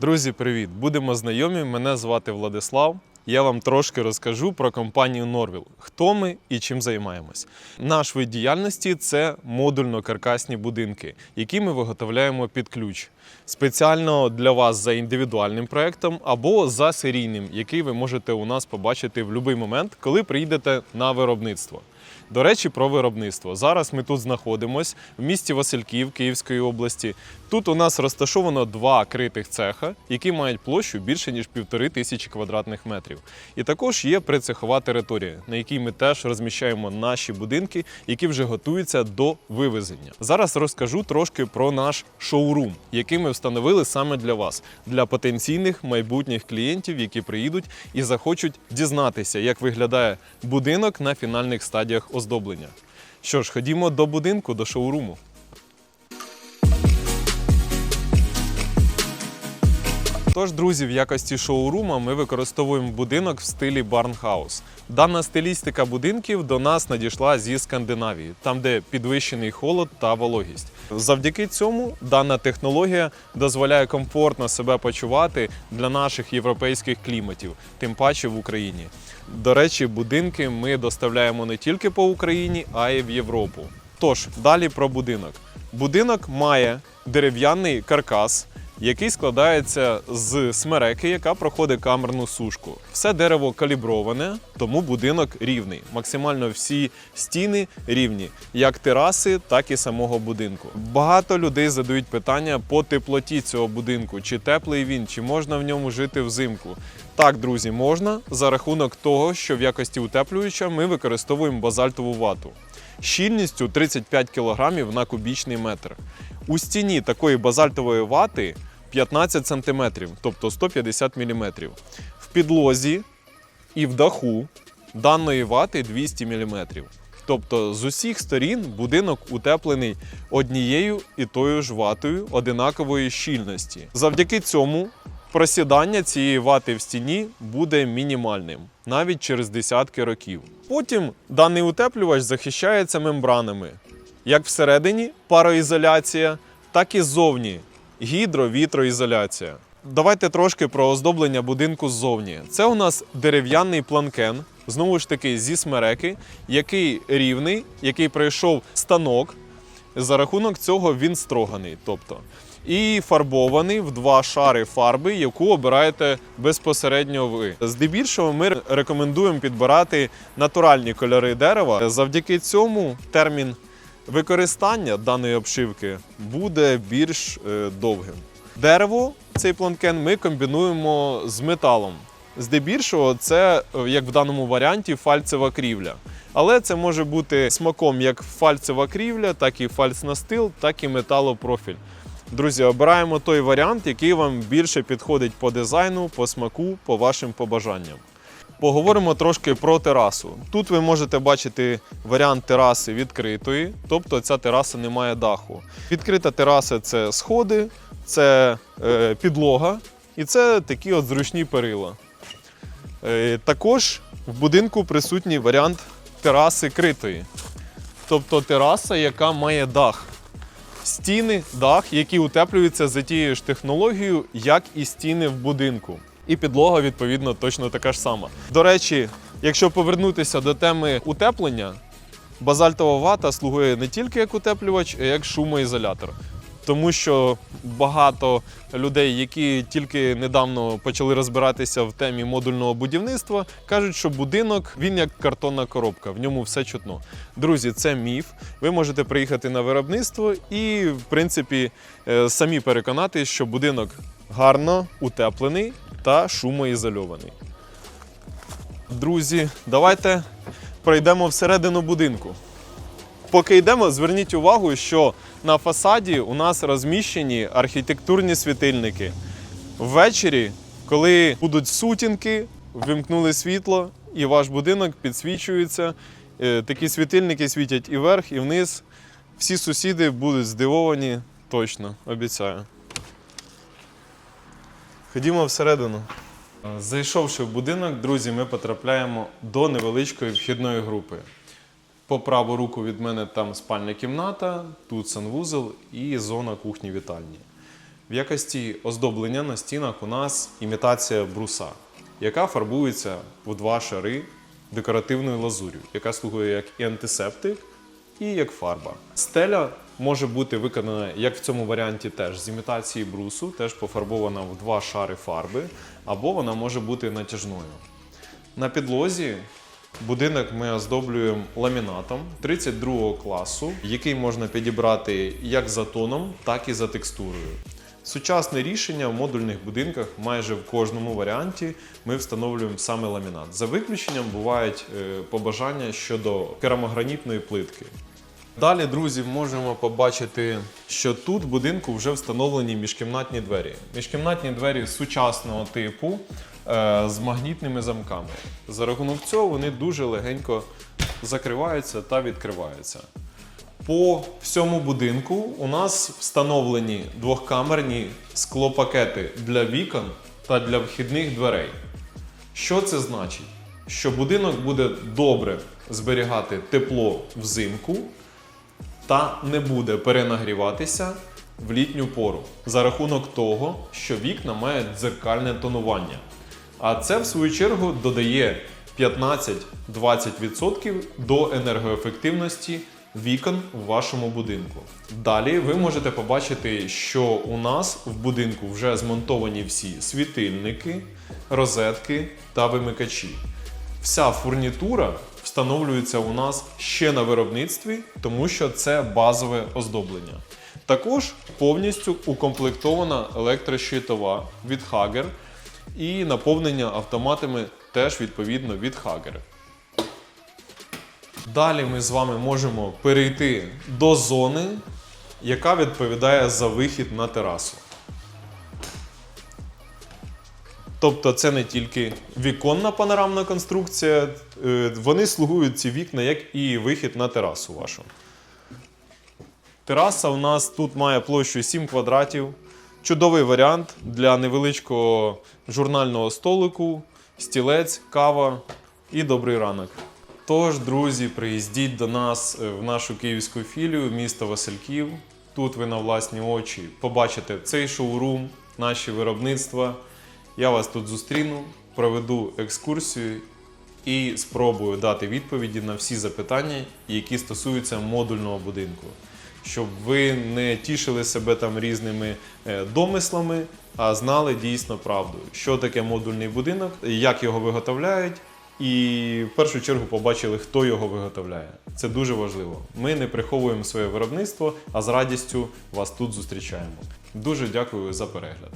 Друзі, привіт! Будемо знайомі. Мене звати Владислав. Я вам трошки розкажу про компанію Норвіл, хто ми і чим займаємось. Наш вид діяльності це модульно-каркасні будинки, які ми виготовляємо під ключ. Спеціально для вас за індивідуальним проектом або за серійним, який ви можете у нас побачити в будь-який момент, коли приїдете на виробництво. До речі, про виробництво. Зараз ми тут знаходимось в місті Васильків Київської області. Тут у нас розташовано два критих цеха, які мають площу більше ніж півтори тисячі квадратних метрів. І також є прицехова територія, на якій ми теж розміщаємо наші будинки, які вже готуються до вивезення. Зараз розкажу трошки про наш шоурум, який ми встановили саме для вас, для потенційних майбутніх клієнтів, які приїдуть і захочуть дізнатися, як виглядає будинок на фінальних стадіях оздоблення. Що ж, ходімо до будинку, до шоуруму. Тож, друзі, в якості шоурума ми використовуємо будинок в стилі Барнхаус. Дана стилістика будинків до нас надійшла зі Скандинавії, там де підвищений холод та вологість. Завдяки цьому дана технологія дозволяє комфортно себе почувати для наших європейських кліматів, тим паче в Україні. До речі, будинки ми доставляємо не тільки по Україні, а й в Європу. Тож, далі про будинок. Будинок має дерев'яний каркас, який складається з смереки, яка проходить камерну сушку. Все дерево каліброване, тому будинок рівний. Максимально всі стіни рівні, як тераси, так і самого будинку. Багато людей задають питання по теплоті цього будинку: чи теплий він, чи можна в ньому жити взимку. Так, друзі, можна за рахунок того, що в якості утеплююча ми використовуємо базальтову вату щільністю 35 кг на кубічний метр. У стіні такої базальтової вати 15 см, тобто 150 мм. В підлозі і в даху даної вати 200 мм. Тобто з усіх сторін будинок утеплений однією і тою ж ватою одинакової щільності. Завдяки цьому просідання цієї вати в стіні буде мінімальним навіть через десятки років. Потім даний утеплювач захищається мембранами, як всередині пароізоляція, так і ззовні гідро-вітроізоляція. Давайте трошки про оздоблення будинку ззовні. Це у нас дерев'яний планкен, знову ж таки зі смереки, який рівний, який пройшов станок. За рахунок цього він строганий. Тобто, і фарбований в два шари фарби, яку обираєте безпосередньо ви. Здебільшого ми рекомендуємо підбирати натуральні кольори дерева. Завдяки цьому термін використання даної обшивки буде більш е, довгим. Дерево, цей планкен, ми комбінуємо з металом. Здебільшого, це, е, як в даному варіанті, фальцева крівля. Але це може бути смаком як фальцева крівля, так і фальцнастил, так і металопрофіль. Друзі, обираємо той варіант, який вам більше підходить по дизайну, по смаку, по вашим побажанням. Поговоримо трошки про терасу. Тут ви можете бачити варіант тераси відкритої, тобто ця тераса не має даху. Відкрита тераса це сходи, це е, підлога і це такі от зручні перила. Е, також в будинку присутній варіант тераси критої, тобто тераса, яка має дах. Стіни, дах, які утеплюються за тією ж технологією, як і стіни в будинку. І підлога, відповідно, точно така ж сама. До речі, якщо повернутися до теми утеплення, базальтова вата слугує не тільки як утеплювач, а як шумоізолятор. Тому що багато людей, які тільки недавно почали розбиратися в темі модульного будівництва, кажуть, що будинок він як картонна коробка, в ньому все чутно. Друзі, це міф. Ви можете приїхати на виробництво і, в принципі, е, самі переконати, що будинок гарно утеплений та шумоізольований. Друзі, давайте пройдемо всередину будинку. Поки йдемо, зверніть увагу, що на фасаді у нас розміщені архітектурні світильники. Ввечері, коли будуть сутінки, вимкнули світло, і ваш будинок підсвічується. Е, Такі світильники світять і вверх, і вниз. Всі сусіди будуть здивовані, точно, обіцяю. Ходімо всередину. Зайшовши в будинок, друзі, ми потрапляємо до невеличкої вхідної групи. По праву руку від мене там спальня кімната, тут санвузол і зона кухні-вітальні. В якості оздоблення на стінах у нас імітація бруса, яка фарбується в два шари декоративною лазур'ю, яка слугує як і антисептик, і як фарба. Стеля може бути виконана, як в цьому варіанті, теж з імітації брусу, теж пофарбована в два шари фарби, або вона може бути натяжною. На підлозі будинок ми оздоблюємо ламінатом 32 класу, який можна підібрати як за тоном, так і за текстурою. Сучасне рішення в модульних будинках майже в кожному варіанті ми встановлюємо саме ламінат. За виключенням бувають е, побажання щодо керамогранітної плитки. Далі, друзі, можемо побачити, що тут в будинку вже встановлені міжкімнатні двері. Міжкімнатні двері сучасного типу е, з магнітними замками. За рахунок цього вони дуже легенько закриваються та відкриваються. По всьому будинку у нас встановлені двохкамерні склопакети для вікон та для вхідних дверей. Що це значить? Що будинок буде добре зберігати тепло взимку та не буде перенагріватися в літню пору за рахунок того, що вікна мають дзеркальне тонування. А це, в свою чергу, додає 15-20% до енергоефективності вікон в вашому будинку. Далі ви можете побачити, що у нас в будинку вже змонтовані всі світильники, розетки та вимикачі. Вся фурнітура встановлюється у нас ще на виробництві, тому що це базове оздоблення. Також повністю укомплектована електрощитова від Hager і наповнення автоматами теж відповідно від Hager. Далі ми з вами можемо перейти до зони, яка відповідає за вихід на терасу. Тобто це не тільки віконна панорамна конструкція, е, вони слугують ці вікна як і вихід на терасу вашу. Тераса у нас тут має площу 7 квадратів. Чудовий варіант для невеличкого журнального столику, стілець, кава і добрий ранок. Тож, друзі, приїздіть до нас е, в нашу київську філію міста Васильків. Тут ви на власні очі побачите цей шоурум, наші виробництва. Я вас тут зустріну, проведу екскурсію і спробую дати відповіді на всі запитання, які стосуються модульного будинку. Щоб ви не тішили себе там різними е, домислами, а знали дійсно правду, що таке модульний будинок, як його виготовляють, і в першу чергу побачили, хто його виготовляє. Це дуже важливо. Ми не приховуємо своє виробництво, а з радістю вас тут зустрічаємо. Дуже дякую за перегляд.